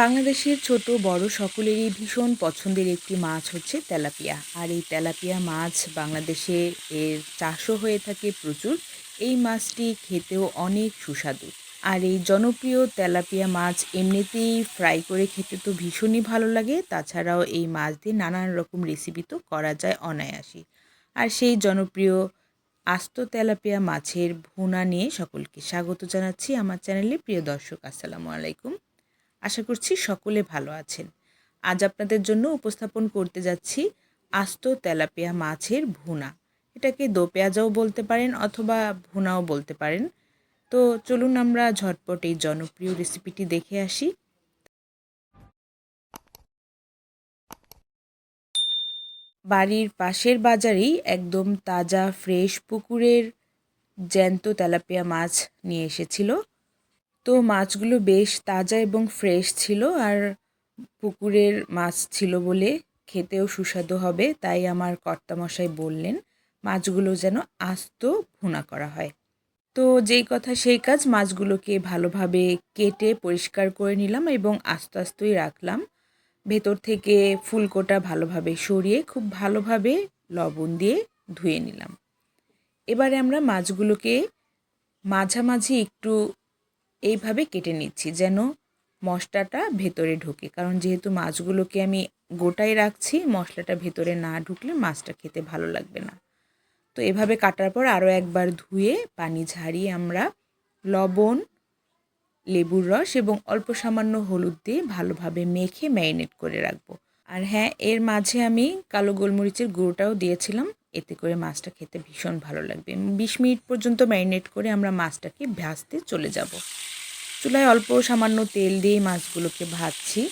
বাংলাদেশের ছোট, বড় সকলেরই ভীষণ পছন্দের একটি মাছ হচ্ছে তেলাপিয়া। আর এই তেলাপিয়া মাছ বাংলাদেশে এর চাষও হয়ে থাকে প্রচুর। এই মাছটি খেতেও অনেক সুস্বাদু। আর এই জনপ্রিয় তেলাপিয়া মাছ এমনিতেই ফ্রাই করে খেতে তো ভীষণই ভালো লাগে। তাছাড়াও এই মাছ দিয়ে নানান রকম রেসিপি তো করা যায় অনায়াসে। আর সেই জনপ্রিয় আস্ত তেলাপিয়া মাছের ভুনা নিয়ে সকলকে স্বাগত জানাচ্ছি আমার চ্যানেলে। প্রিয় দর্শক, আসসালামু আলাইকুম। আশা করছি সকলে ভালো আছেন। আজ আপনাদের জন্য উপস্থাপন করতে যাচ্ছি আস্ত তেলাপিয়া মাছের ভুনা। এটাকে দো পেঁয়াজাও বলতে পারেন অথবা ভুনাও বলতে পারেন। তো চলুন আমরা ঝটপট এই জনপ্রিয় রেসিপিটি দেখে আসি। বাড়ির পাশের বাজারেই একদম তাজা, ফ্রেশ পুকুরের জ্যান্ত তেলাপিয়া মাছ নিয়ে এসেছিল। তো মাছগুলো বেশ তাজা এবং ফ্রেশ ছিল আর পুকুরের মাছ ছিল বলে খেতেও সুস্বাদু হবে, তাই আমার কর্তামশাই বললেন, মাছগুলো যেন আস্ত ভুনা করা হয়। তো যেই কথা সেই কাজ, মাছগুলোকে ভালোভাবে কেটে পরিষ্কার করে নিলাম এবং আস্তে আস্তেই রাখলাম। ভেতর থেকে ফুলকোটা ভালোভাবে সরিয়ে খুব ভালোভাবে লবণ দিয়ে ধুয়ে নিলাম। এবারে আমরা মাছগুলোকে মাঝামাঝি একটু এইভাবে কেটে নিচ্ছি যেন মশলাটা ভেতরে ঢোকে। কারণ যেহেতু মাছগুলোকে আমি গোটাই রাখছি, মশলাটা ভেতরে না ঢুকলে মাছটা খেতে ভালো লাগবে না। তো এভাবে কাটার পর আরও একবার ধুয়ে পানি ঝারিয়ে আমরা লবণ, লেবুর রস এবং অল্প সামান্য হলুদ দিয়ে ভালোভাবে মেখে ম্যারিনেট করে রাখব। আর হ্যাঁ এর মাঝে আমি কালো গোলমরিচের গুঁড়োটাও দিয়েছিলাম। এতে করে মাছটা খেতে ভীষণ ভালো লাগবে। বিশ মিনিট পর্যন্ত ম্যারিনেট করে আমরা মাছটাকে ভাজতে চলে যাব। চুলায় অল্প সামান্য তেল দিয়ে মাছগুলোকে ভাজছি।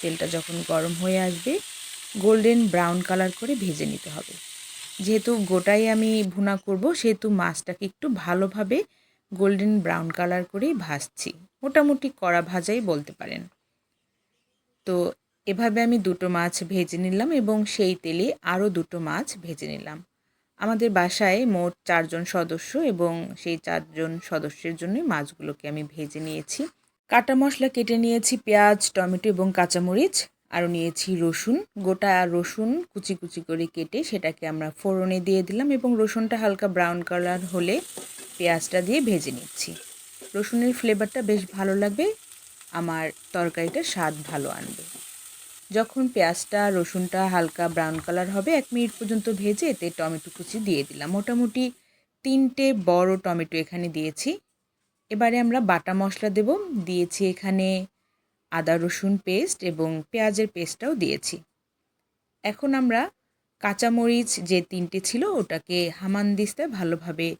তেলটা যখন গরম হয়ে আসবে, গোল্ডেন ব্রাউন কালার করে ভেজে নিতে হবে। যেহেতু গোটাই আমি ভুনা করব, সেহেতু মাছটাকে একটু ভালোভাবে গোল্ডেন ব্রাউন কালার করেই ভাজছি। মোটামুটি কড়া ভাজাই বলতে পারেন। তো এভাবে আমি দুটো মাছ ভেজে নিলাম এবং সেই তেলে আরও দুটো মাছ ভেজে নিলাম। আমাদের বাসায় মোট চারজন সদস্য এবং সেই চারজন সদস্যের জন্য মাছগুলোকে আমি ভেজে নিয়েছি। কাটা মশলা কেটে নিয়েছি, পেঁয়াজ, টমেটো এবং কাঁচামরিচ, আরও নিয়েছি রসুন। গোটা রসুন কুচি কুচি করে কেটে সেটাকে আমরা ফোড়নে দিয়ে দিলাম এবং রসুনটা হালকা ব্রাউন কালার হলে পেঁয়াজটা দিয়ে ভেজে নিচ্ছি। রসুনের ফ্লেভারটা বেশ ভালো লাগবে, আমার তরকারিটা স্বাদ ভালো আনবে। যখন পেঁয়াজটা, রসুনটা হালকা ব্রাউন কালার হবে, এক মিনিট পর্যন্ত ভেজে এতে টমেটো কুচি দিয়ে দিলাম। মোটামুটি তিনটে বড় টমেটো এখানে দিয়েছি। এবারে আমরা বাটা মশলা দেব। দিয়েছি এখানে আদা, রসুন পেস্ট এবং পেঁয়াজের পেস্টটাও দিয়েছি। এখন আমরা কাঁচামরিচ যে তিনটে ছিল, ওটাকে হামানদিস্তায় ভালোভাবে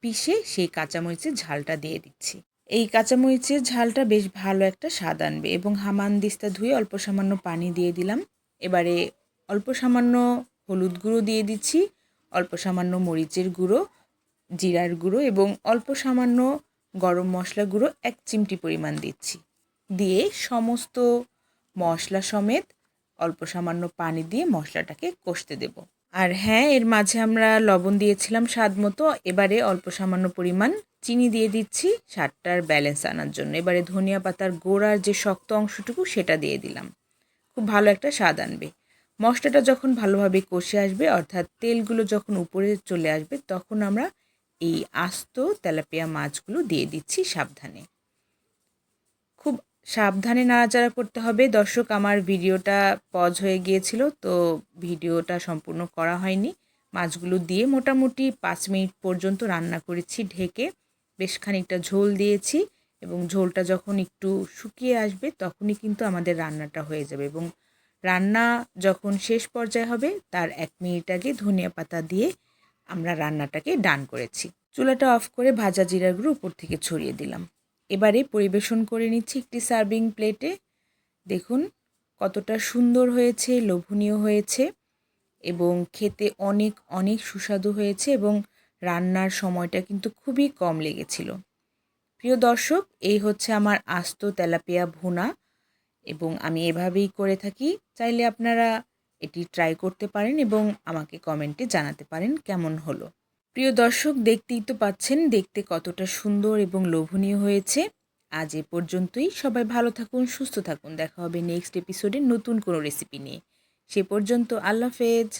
পিষে সেই কাঁচামরিচের ঝালটা দিয়ে দিচ্ছি। এই কাঁচামরিচের ঝালটা বেশ ভালো একটা স্বাদ আনবে এবং হামান দিস্তা ধুয়ে অল্প সামান্য পানি দিয়ে দিলাম। এবারে অল্প সামান্য হলুদ গুঁড়ো দিয়ে দিচ্ছি, অল্প সামান্য মরিচের গুঁড়ো, জিরার গুঁড়ো এবং অল্প সামান্য গরম মশলা গুঁড়ো এক চিমটি পরিমাণ দিচ্ছি। দিয়ে সমস্ত মশলা সমেত অল্প সামান্য পানি দিয়ে মশলাটাকে কষতে দেব। আর হ্যাঁ এর মাঝে আমরা লবণ দিয়েছিলাম স্বাদ মতো। এবারে অল্প সামান্য পরিমাণ চিনি দিয়ে দিচ্ছি, স্বাদটার ব্যালেন্স আনার জন্য। এবারে ধনিয়া পাতার গোড়ার যে শক্ত অংশটুকু সেটা দিয়ে দিলাম। খুব ভালো একটা স্বাদ আনবে। মশলাটা যখন ভালোভাবে কষে আসবে, অর্থাৎ তেলগুলো যখন উপরে চলে আসবে, তখন আমরা এই আস্ত তেলাপিয়া মাছগুলো দিয়ে দিচ্ছি সাবধানে। সাবধানে নাড়াচাড়া করতে হবে। দর্শক, আমার ভিডিওটা পজ হয়ে গিয়েছিল, তো ভিডিওটা সম্পূর্ণ করা হয়নি। মাছগুলো দিয়ে মোটামুটি পাঁচ মিনিট পর্যন্ত রান্না করেছি, ঢেকে বেশ খানিকটা ঝোল দিয়েছি এবং ঝোলটা যখন একটু শুকিয়ে আসবে তখনই কিন্তু আমাদের রান্নাটা হয়ে যাবে এবং রান্না যখন শেষ পর্যায়ে হবে, তার এক মিনিট আগে ধনিয়া পাতা দিয়ে আমরা রান্নাটাকে ডান করেছি। চুলাটা অফ করে ভাজা জিরাগুলো উপর থেকে ছড়িয়ে দিলাম। এবারে পরিবেশন করে নিচ্ছি একটি সার্ভিং প্লেটে। দেখুন কতটা সুন্দর হয়েছে, লোভনীয় হয়েছে এবং খেতে অনেক অনেক সুস্বাদু হয়েছে এবং রান্নার সময়টা কিন্তু খুবই কম লেগেছিল। প্রিয় দর্শক, এই হচ্ছে আমার আস্ত তেলাপিয়া ভুনা এবং আমি এভাবেই করে থাকি। চাইলে আপনারা এটি ট্রাই করতে পারেন এবং আমাকে কমেন্টে জানাতে পারেন কেমন হলো। প্রিয় দর্শক, দেখতেই তো পাচ্ছেন, দেখতে কতটা সুন্দর এবং লোভনীয় হয়েছে। আজ এ পর্যন্তই। সবাই ভালো থাকুন, সুস্থ থাকুন। দেখা হবে নেক্সট এপিসোডে নতুন কোনো রেসিপি নিয়ে। সে পর্যন্ত আল্লাহ হাফেজ।